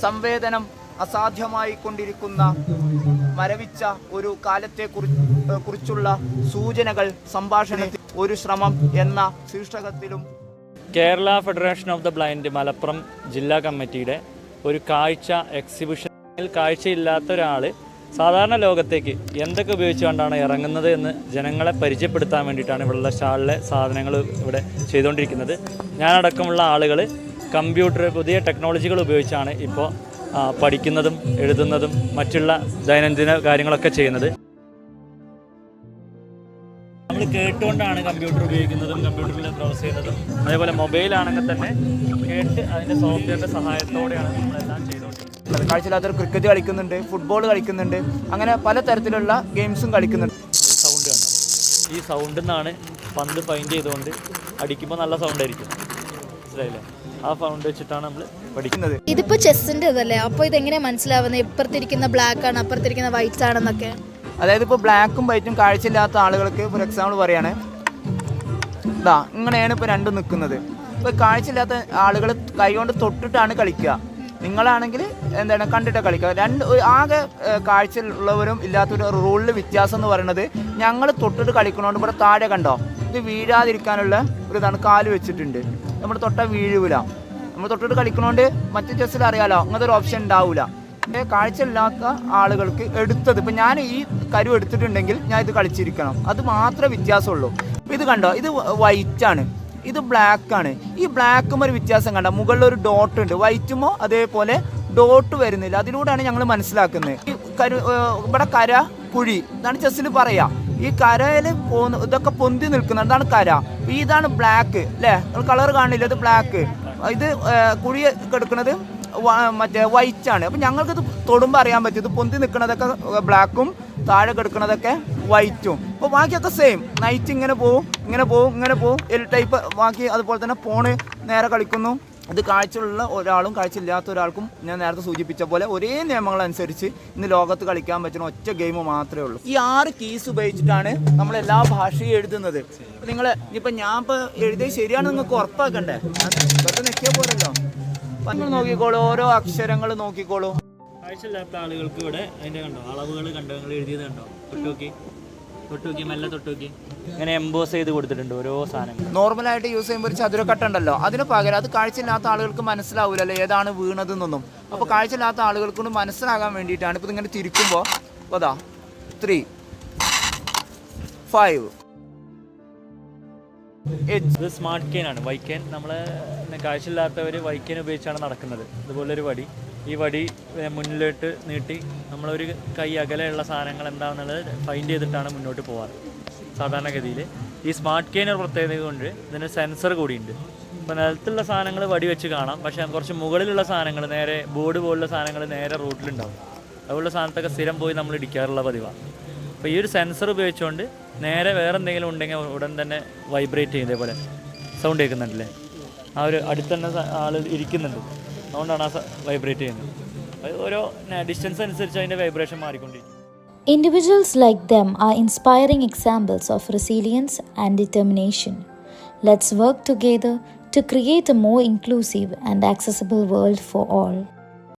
സംവേദനം അസാധ്യമായി കൊണ്ടിരിക്കുന്ന മരവിച്ച ഒരു കാലത്തെ കുറിച്ചുള്ള സൂചനകൾ സംഭാഷണത്തിൽ ഒരു ശ്രമം എന്ന ശീർഷകത്തിലും Kerala federation of the blind Malappuram ജില്ലാ കമ്മിറ്റിയുടെ ഒരു കാഴ്ച എക്സിബിഷനിൽ കാഴ്ചയില്ലാത്ത ഒരാൾ സാധാരണ ലോകത്തേക്ക് എന്തൊക്കെ ഉപയോഗിച്ചുകൊണ്ടാണ് ഇറങ്ങുന്നത് എന്ന് ജനങ്ങളെ പരിചയപ്പെടുത്താൻ വേണ്ടിയിട്ടാണ് ഇവിടെയുള്ള സ്റ്റാളിലെ സാധനങ്ങൾ ഇവിടെ ചെയ്തുകൊണ്ടിരിക്കുന്നത്. ഞാനടക്കമുള്ള ആളുകൾ കമ്പ്യൂട്ടർ പുതിയ ടെക്നോളജികൾ ഉപയോഗിച്ചാണ് ഇപ്പോൾ പഠിക്കുന്നതും എഴുതുന്നതും മറ്റുള്ള ദൈനംദിന കാര്യങ്ങളൊക്കെ ചെയ്യുന്നത്. നമ്മൾ കേട്ടുകൊണ്ടാണ് കമ്പ്യൂട്ടർ ഉപയോഗിക്കുന്നതും കമ്പ്യൂട്ടറിൽ ബ്രൗസ് ചെയ്യുന്നതും. അതേപോലെ മൊബൈൽ ആണെങ്കിൽ തന്നെ കേട്ട് അതിന്റെ സോഫ്റ്റ്വെയറിന്റെ സഹായത്തോടെയാണ് നമ്മളെല്ലാം ചെയ്തുകൊണ്ടിരിക്കുന്നത്. കാഴ്ചയില്ലാത്തവർ ക്രിക്കറ്റ് കളിക്കുന്നുണ്ട് ഫുട്ബോൾ കളിക്കുന്നുണ്ട് അങ്ങനെ പലതരത്തിലുള്ള ഗെയിംസും കളിക്കുന്നുണ്ട്. സൗണ്ട് കണ്ടു ഈ സൗണ്ടിൽ നിന്നാണ് പന്ത് ഫൈൻഡ് ചെയ്തുകൊണ്ട് അടിക്കുമ്പോൾ നല്ല സൗണ്ട് ആയിരിക്കും. മനസ്സിലായില്ലേ? ആ ഫൗണ്ട് വെച്ചിട്ടാണ് നമ്മൾ പഠിക്കുന്നത്. ഇന്നത് ഇതിപ്പോ ചെസ്സിന്റെ ഇതല്ലേ? അപ്പോൾ ഇതെങ്ങനെ മനസ്സിലാവുന്നത് ഇപ്പുറത്തിരിക്കുന്ന ബ്ലാക്ക് ആണ് അപ്പുറത്തിരിക്കുന്ന വൈറ്റ് ആണെന്നൊക്കെ. അതായത് ഇപ്പോൾ ബ്ലാക്കും വൈറ്റും കാഴ്ചയില്ലാത്ത ആളുകൾക്ക് ഫോർ എക്സാമ്പിൾ പറയാണ് ഇതാ ഇങ്ങനെയാണ് ഇപ്പോൾ രണ്ടും നിൽക്കുന്നത് ഇപ്പോൾ കാഴ്ചയില്ലാത്ത ആളുകൾ കൈകൊണ്ട് തൊട്ടിട്ടാണ് കളിക്കുക. നിങ്ങളാണെങ്കിൽ എന്താണ് കണ്ടിട്ട് കളിക്കുക. രണ്ട് ആകെ കാഴ്ചയുള്ളവരും ഇല്ലാത്തവരും റൂളിൽ വ്യത്യാസം എന്ന് പറയുന്നത് ഞങ്ങൾ തൊട്ടിട്ട് കളിക്കണോണ്ട് ഇവിടെ താഴെ കണ്ടോ? ഇത് വീഴാതിരിക്കാനുള്ള ഒരു ഇതാണ് കാൽ വെച്ചിട്ടുണ്ട്. നമ്മൾ തൊട്ട വീഴൂല. നമ്മൾ തൊട്ടിട്ട് കളിക്കണോണ്ട് മറ്റു ചെസ്സിൽ അറിയാലോ അങ്ങനത്തെ ഒരു ഓപ്ഷൻ ഉണ്ടാവില്ല കാഴ്ച കാഴ്ചയില്ലാത്ത ആളുകൾക്ക് എടുത്തത് ഇപ്പം ഞാൻ ഈ കരു എടുത്തിട്ടുണ്ടെങ്കിൽ ഞാൻ ഇത് കളിച്ചിരിക്കണം. അത് മാത്രമേ വ്യത്യാസമുള്ളൂ. ഇപ്പം ഇത് കണ്ടോ ഇത് വൈറ്റ് ആണ്. ഇത് ബ്ലാക്ക് ആണ്. ഈ ബ്ലാക്കും ഒരു വ്യത്യാസം കണ്ട മുകളിൽ ഒരു ഡോട്ട് ഉണ്ട്. വൈറ്റുമോ അതേപോലെ ഡോട്ട് വരുന്നില്ല. അതിലൂടെയാണ് ഞങ്ങൾ മനസ്സിലാക്കുന്നത്. കരു ഇവിടെ കര കുഴി ഇതാണ് ചെസ്സിൽ പറയാ. ഈ കരയിൽ പോന്ന് ഇതൊക്കെ പൊന്തി നിൽക്കുന്നത് അതാണ് കര. ഇതാണ് ബ്ലാക്ക് അല്ലേ നിങ്ങൾ കളർ കാണില്ല? ഇത് ബ്ലാക്ക് ഇത് കുഴി കെടുക്കുന്നത് മറ്റേ ആണ്. അപ്പം ഞങ്ങൾക്കിത് തൊടുമ്പോൾ അറിയാൻ പറ്റും. ഇത് പൊന്തി നിൽക്കുന്നതൊക്കെ ബ്ലാക്കും താഴെ കിടക്കുന്നതൊക്കെ വൈറ്റും അപ്പോൾ ബാക്കിയൊക്കെ സെയിം നൈറ്റ് ഇങ്ങനെ പോവും ഇങ്ങനെ പോവും ഇങ്ങനെ പോവും. എൽ ടൈപ്പ് ബാക്കി അതുപോലെ തന്നെ ഫോണ് നേരെ കളിക്കുന്നു. ഇത് കാഴ്ചയുള്ള ഒരാളും കാഴ്ചയില്ലാത്ത ഒരാൾക്കും ഞാൻ നേരത്തെ സൂചിപ്പിച്ച പോലെ ഒരേ നിയമങ്ങൾ അനുസരിച്ച് ഇന്ന് ലോകത്ത് കളിക്കാൻ പറ്റുന്ന ഒറ്റ ഗെയിം മാത്രമേ ഉള്ളൂ. ഈ ആറ് കീസ് ഉപയോഗിച്ചിട്ടാണ് നമ്മൾ എല്ലാ ഭാഷയും എഴുതുന്നത്. നിങ്ങൾ ഇപ്പം ഞാൻ ഇപ്പോൾ എഴുതിയത് ശരിയാണ് നിങ്ങൾക്ക് ഉറപ്പാക്കണ്ടേ? വെറുതെ നിൽക്കിയ പോലല്ലോ നിങ്ങൾ നോക്കിക്കോളൂ ഓരോ അക്ഷരങ്ങൾ നോക്കിക്കോളൂ. കാഴ്ചയില്ലാത്ത ആളുകൾക്ക് ഇവിടെ അതിന്റെ കണ്ടോ അളവുകൾ കണ്ടോ നിങ്ങൾ എഴുതിയത് കണ്ടോ? തൊട്ടുനോക്കി മെല്ലെ തൊട്ടുനോക്കി ഇങ്ങനെ എംബോസ് ചെയ്ത് കൊടുത്തിട്ടുണ്ട് ഓരോ സാധനങ്ങൾ. നോർമലായിട്ട് യൂസ് ചെയ്യുമ്പോൾ ഒരു ചതുരക്കട്ട ഉണ്ടല്ലോ. അതിന് പകരം അത് കാഴ്ചയില്ലാത്ത ആളുകൾക്ക് മനസ്സിലാവില്ലല്ലോ ഏതാണ് വീണതെന്നൊന്നും. അപ്പോൾ കാഴ്ചയില്ലാത്ത ആളുകൾക്ക് മനസ്സിലാകാൻ വേണ്ടിയിട്ടാണ് ഇപ്പൊ ഇങ്ങനെ തിരിക്കുമ്പോൾ അതാ ത്രീ ഫൈവ് ഇത് സ്മാർട്ട് കെയിൻ ആണ്. വൈക്കൻ നമ്മളെ കാഴ്ചയില്ലാത്തവർ വൈക്കൻ ഉപയോഗിച്ചാണ് നടക്കുന്നത്. ഇതുപോലൊരു വടി ഈ വടി മുന്നിലോട്ട് നീട്ടി നമ്മളൊരു കൈ അകലെയുള്ള സാധനങ്ങൾ എന്താണെന്നുള്ളത് ഫൈൻഡ് ചെയ്തിട്ടാണ് മുന്നോട്ട് പോകാറ് സാധാരണഗതിയിൽ. ഈ സ്മാർട്ട് കെയിനർ പ്രത്യേകത കൊണ്ട് ഇതിന് സെൻസർ കൂടിയുണ്ട്. ഇപ്പോൾ നിലത്തുള്ള സാധനങ്ങൾ വടി വെച്ച് കാണാം. പക്ഷേ കുറച്ച് മുകളിലുള്ള സാധനങ്ങൾ നേരെ ബോർഡ് പോലുള്ള സാധനങ്ങൾ നേരെ റൂട്ടിലുണ്ടാവും. അതുപോലുള്ള സാധനത്തൊക്കെ സ്ഥിരം പോയി നമ്മൾ ഇടിക്കാറുള്ള പതിവാണ്. അപ്പോൾ ഈ ഒരു സെൻസർ ഉപയോഗിച്ചുകൊണ്ട് നേരെ വേറെ എന്തെങ്കിലും ഉണ്ടെങ്കിൽ ഉടൻ തന്നെ വൈബ്രേറ്റ് ചെയ്യും ഇതേപോലെ. സൗണ്ട് കേൾക്കുന്നുണ്ടല്ലേ? ആ ഒരു അടുത്ത് തന്നെ ആൾ ഇരിക്കുന്നുണ്ട്. അതുകൊണ്ടാണ് ആ വൈബ്രേറ്റ് ചെയ്യുന്നത് അത് ഓരോ ഡിസ്റ്റൻസ് അനുസരിച്ച് അതിന്റെ വൈബ്രേഷൻ മാറിക്കൊണ്ടിരിക്കും Individuals like them are inspiring examples of resilience and determination. Let's work together to create a more inclusive and accessible world for all.